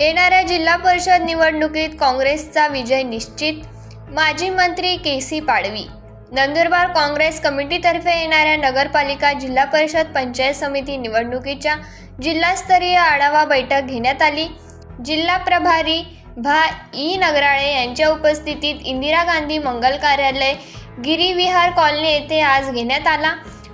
येणाऱ्या जिल्हा परिषद निवडणुकीत काँग्रेसचा विजय निश्चित. माजी मंत्री के सी पाडवी. नंदुरबार काँग्रेस कमिटीतर्फे येणाऱ्या नगरपालिका जिल्हा परिषद पंचायत समिती निवडणुकीच्या जिल्हास्तरीय आढावा बैठक घेण्यात आली. जिल्हा प्रभारी भा. ई. नगराळे यांच्या उपस्थितीत इंदिरा गांधी मंगल कार्यालय गिरिविहार कॉलनी येथे आज घेण्यात आला.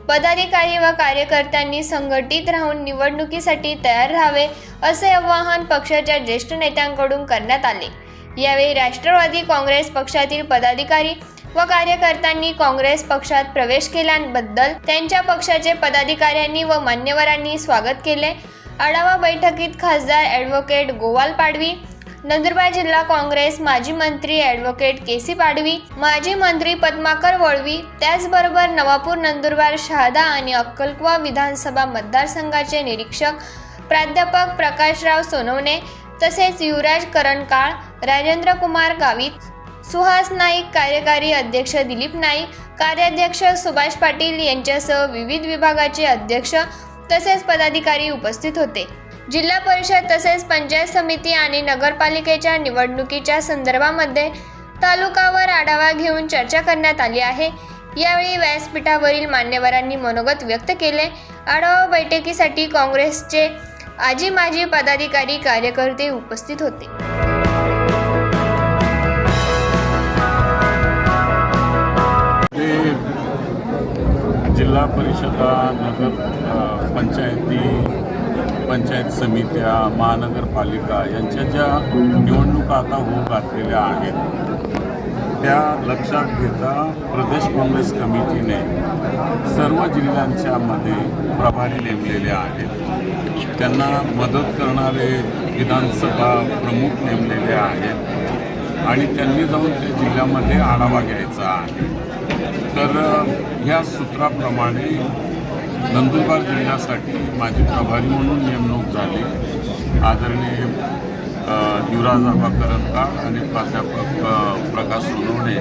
पदाधिकारी व कार्यकर्त्यांनी संघटित राहून निवडणुकीसाठी तयार राहावे असे आवाहन पक्षाच्या ज्येष्ठ नेत्यांकडून करण्यात आले. यावेळी राष्ट्रवादी काँग्रेस पक्षातील पदाधिकारी व कार्यकर्त्यांनी काँग्रेस पक्षात प्रवेश केल्याबद्दल त्यांच्या पक्षाचे पदाधिकाऱ्यांनी व मान्यवरांनी स्वागत केले. आढावा बैठकीत खासदार ॲडव्होकेट गोवाल पाडवी नंदुरबार जिल्हा काँग्रेस माजी मंत्री ॲडव्होकेट के सी पाडवी माजी मंत्री पद्माकर वळवी त्याचबरोबर नवापूर नंदुरबार शहादा आणि अक्कलकुवा विधानसभा मतदारसंघाचे निरीक्षक प्राध्यापक प्रकाशराव सोनवणे तसेच युवराज करणकाळ राजेंद्र कुमार गावित सुहास नाईक कार्यकारी अध्यक्ष दिलीप नाईक कार्याध्यक्ष सुभाष पाटील यांच्यासह विविध विभागाचे अध्यक्ष तसेच पदाधिकारी उपस्थित होते. जिल्हा परिषद तसेच पंचायत समिती आणि नगरपालिकेच्या निवडणुकीच्या संदर्भामध्ये तालुकावर आढावा घेऊन चर्चा करण्यात आली आहे. यावेळी व्यासपीठावरील मान्यवरांनी मनोगत व्यक्त केले. आढावा बैठकीसाठी काँग्रेसचे आजी माजी पदाधिकारी कार्यकर्ते उपस्थित होते. जिल्हा परिषदा नगर पंचायती पंचायत समित्या महानगरपालिका यांच्या ज्या निवडणुका आता होऊ घातलेल्या आहेत त्या लक्षात घेता प्रदेश काँग्रेस कमिटीने सर्व जिल्ह्यांच्या मध्ये प्रभारी नेमलेले आहेत. त्यांना मदत करणारे विधानसभा प्रमुख नेमलेले आहेत आणि त्यांनी जाऊन त्या जिल्ह्यामध्ये आढावा घ्यायचा आहे. तर ह्या सूत्राप्रमाणे नंदुरबार जिल्ह्यासाठी माझी प्रभारी म्हणून नेमणूक झाली आदरणीय युवराज आंबाकरंका आणि प्राध्यापक प्रकाश सोनवणे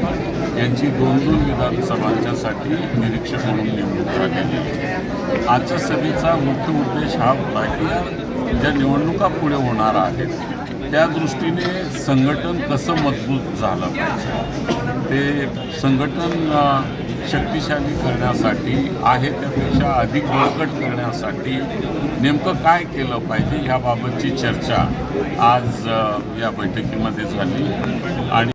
यांची दोन दोन विधानसभांच्यासाठी निरीक्षक म्हणून नेमणूक झालेली आहे. आजच्या सभेचा मुख्य उद्देश हा होता की ज्या निवडणुका पुढे होणार आहेत त्या दृष्टीने संघटन कसं मजबूत झालं पाहिजे ते संघटन शक्तिशाली करण्यासाठी आहे त्यापेक्षा अधिक बळकट करण्यासाठी नेमकं काय केलं पाहिजे ह्याबाबतची चर्चा आज या बैठकीमध्ये झाली. आणि